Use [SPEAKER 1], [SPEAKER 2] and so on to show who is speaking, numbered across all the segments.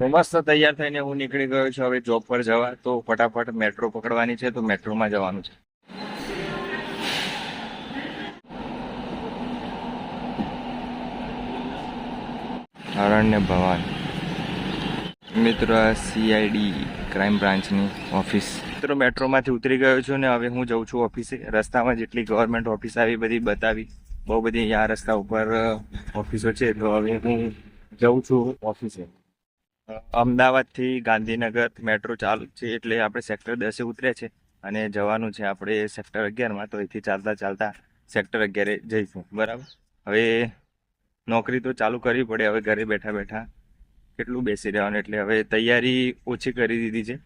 [SPEAKER 1] તો મસ્ત તૈયાર થઈને હું નીકળી ગયો છું હવે જોબ પર જવા. તો ફટાફટ મેટ્રો પકડવાની છે તો મેટ્રોમાં જવાનું છે. અરણ્ય ભવન. મિત્ર સીઆઈડી ક્રાઇમ બ્રાન્ચની ઓફિસ મિત્રો મેટ્રોમાંથી ઉતરી ગયો છું ને હવે હું જઉં છું ઓફિસે રસ્તામાં જેટલી ગવર્મેન્ટ ઓફિસ આવી બધી બતાવી. બહુ બધી આ રસ્તા ઉપર ઓફિસો છે. તો હવે હું જઉં છું ઓફિસે અમદાવાદથી ગાંધીનગર મેટ્રો ચાલુ છે એટલે આપણે સેક્ટર દસે ઉતર્યા છે અને જવાનું છે આપણે સેક્ટર અગિયારમાં, તો અહીંથી ચાલતા ચાલતા સેક્ટર અગિયારે જઈશું. બરાબર? હવે નોકરી તો ચાલુ કરવી પડે, હવે ઘરે બેઠા બેઠા કેટલું બેસી રહેવાનું? એટલે હવે તૈયારી ઓછી કરી દીધી છે.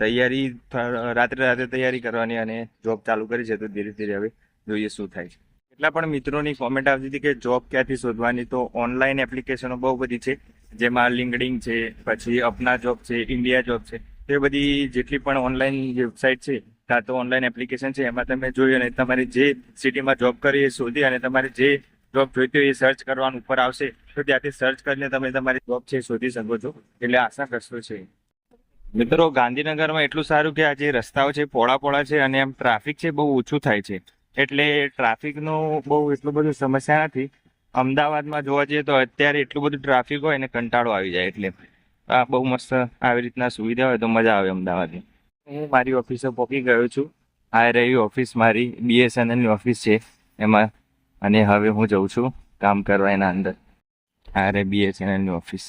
[SPEAKER 1] તૈયારી રાત્રે રાત્રે તૈયારી કરવાની અને જોબ ચાલુ કરી છે, તો ધીરે ધીરે હવે જોઈએ શું થાય છે. એટલા પણ મિત્રોની કોમેન્ટ આવતી હતી કે જોબ ક્યાંથી શોધવાની, તો ઓનલાઈન એપ્લિકેશનો બહુ બધી છે. જેમાં લિંકડિંગ છે, પછી અપના જોબ છે, ઇન્ડિયા જોબ છે, તે બધી જેટલી પણ ઓનલાઈન વેબસાઇટ છે, કાં તો ઓનલાઈન એપ્લિકેશન છે, એમાં તમે જોયું અને તમારી જે સિટીમાં જોબ કરી એ શોધી અને તમારે જે જોબ જોઈતી હોય એ સર્ચ કરવાનું ઉપર આવશે, તો ત્યાંથી સર્ચ કરીને તમે તમારી જોબ છે શોધી શકો છો, એટલે આશા કરશો છે. મિત્રો, ગાંધીનગરમાં એટલું સારું કે આ જે રસ્તાઓ છે પોળા પોળા છે અને એમ ટ્રાફિક છે બહુ ઓછું થાય છે, એટલે ટ્રાફિકનો બહુ એટલું બધું સમસ્યા નથી અમદાવાદમાં જોવા જઈએ તો અત્યારે એટલું બધું ટ્રાફિક હોય ને કંટાળો આવી જાય એટલે. આ બહુ મસ્ત આવી રીતના સુવિધા હોય તો મજા આવે અમદાવાદની. હું મારી ઓફિસે પહોંચી ગયો છું. આ રહી ઓફિસ મારી બીએસએનએલની ઓફિસ છે એમાં. અને હવે હું જઉં છું કામ કરવા એના અંદર. આ રે બીએસએનએલની ઓફિસ.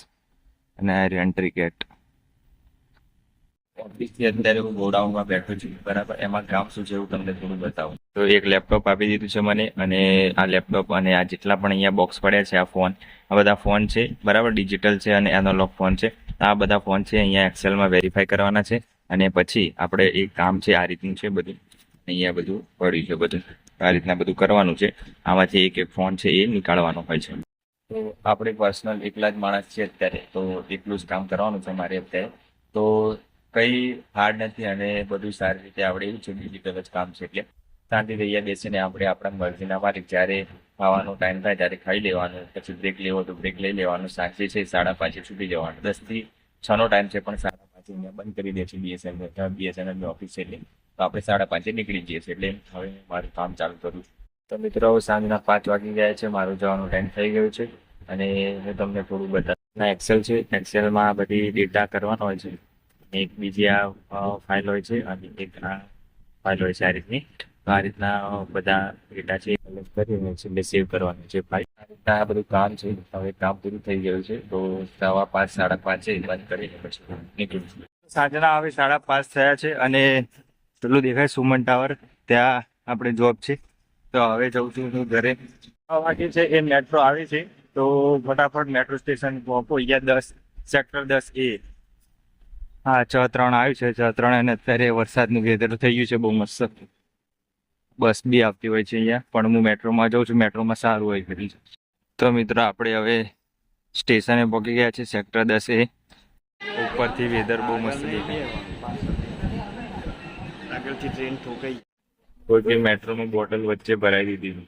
[SPEAKER 1] અને આ રે એન્ટ્રી ગેટ ઓફિસથી અત્યારે હું ગોડાઉનમાં બેઠો છું. બરાબર? એમાં કામ શું છે એવું તમને થોડું બતાવું. તો એક લેપટોપ આપી દીધું છે મને અને આ લેપટોપ અને આ જેટલા પણ અહીંયા બોક્સ પડ્યા છે આ ફોન આ બધા ફોન છે, બરાબર? ડિજિટલ છે અને એનોલોગ ફોન છે. આ બધા ફોન છે અહીંયા એક્સેલમાં વેરીફાઈ કરવાના છે અને પછી આપણે એક કામ છે, આ રીતનું છે બધું. અહીંયા બધું પડ્યું છે બધું. આ રીતના બધું કરવાનું છે. આમાંથી એક એક ફોન છે એ નીકાળવાનો હોય છે. તો આપણે પર્સનલ એકલા જ માણસ છે અત્યારે. તો એટલું જ કામ કરવાનું છે મારે અત્યારે. તો કંઈ હાર્ડ નથી અને બધું સારી રીતે આવડે એવું છે. ડિજિટલ જ કામ છે એટલે. શાંતિથી અહીંયા બેસીને આપણે આપણા મરજીના માલિક જ્યારે ખાવાનો ટાઈમ થાય ત્યારે ખાઈ લેવાનું, પછી બ્રેક લેવો તો બ્રેક લઈ લેવાનું, સાંજે છે સાડા પાંચે છૂટી જવાનું. દસથી છ નો ટાઈમ છે પણ સાડા પાંચે બંધ કરી દે છે બીએસએનએલ બીએસએનએલની ઓફિસ છે એટલે, તો આપણે સાડા પાંચે નીકળી જઈએ છીએ એટલે હવે મારું કામ ચાલુ કરું તો મિત્રો, સાંજના પાંચ વાગી ગયા છે, મારું જવાનો ટાઈમ થઈ ગયો છે અને હું તમને થોડું બધા એક્સેલ છે એક્સેલમાં બધી ડેટા કરવાનો હોય છે. એક બીજી આ ફાઇલ હોય છે અને એક આ ફાઇલ હોય છે આ રીતની. આ રીતના બધા ડેટા છે કરીને છેલ્લે સેવ કરવાનું છે. ફાઇલ આ રીતના આ બધું કામ છે, હવે કામ પૂરું થઈ ગયું છે, તો સવા પાંચ, સાડા પાંચે બંધ કરીને પછી નીકળું સાંજના હવે સાડા પાંચ થયા છે અને પેલું દેખાય સુમન ટાવર, ત્યાં આપણે જોબ છે. તો હવે જઉં છું હું ઘરે. વાગે છે એ મેટ્રો આવે છે, તો ફટાફટ મેટ્રો સ્ટેશન પહોંચો, અહીંયા દસ સેક્ટર દસ એ. હા, છ ત્રણ આવ્યું છે, છ ત્રણ, અને અત્યારે વરસાદનું વેધર થઈ ગયું છે બહુ મસ્ત. બસ બી આવતી હોય છે અહીંયા પણ હું મેટ્રોમાં જાઉં છું મેટ્રોમાં સારું હોય ફરી તો મિત્રો આપણે હવે સ્ટેશને પહોંચી ગયા છે સેક્ટર દસ. એ ઉપરથી વેધર બહુ મસ્ત
[SPEAKER 2] આગળથી ટ્રેન ઠોકાઈ
[SPEAKER 1] કોઈ મેટ્રોમાં બોટલ વચ્ચે ભરાઈ દીધી.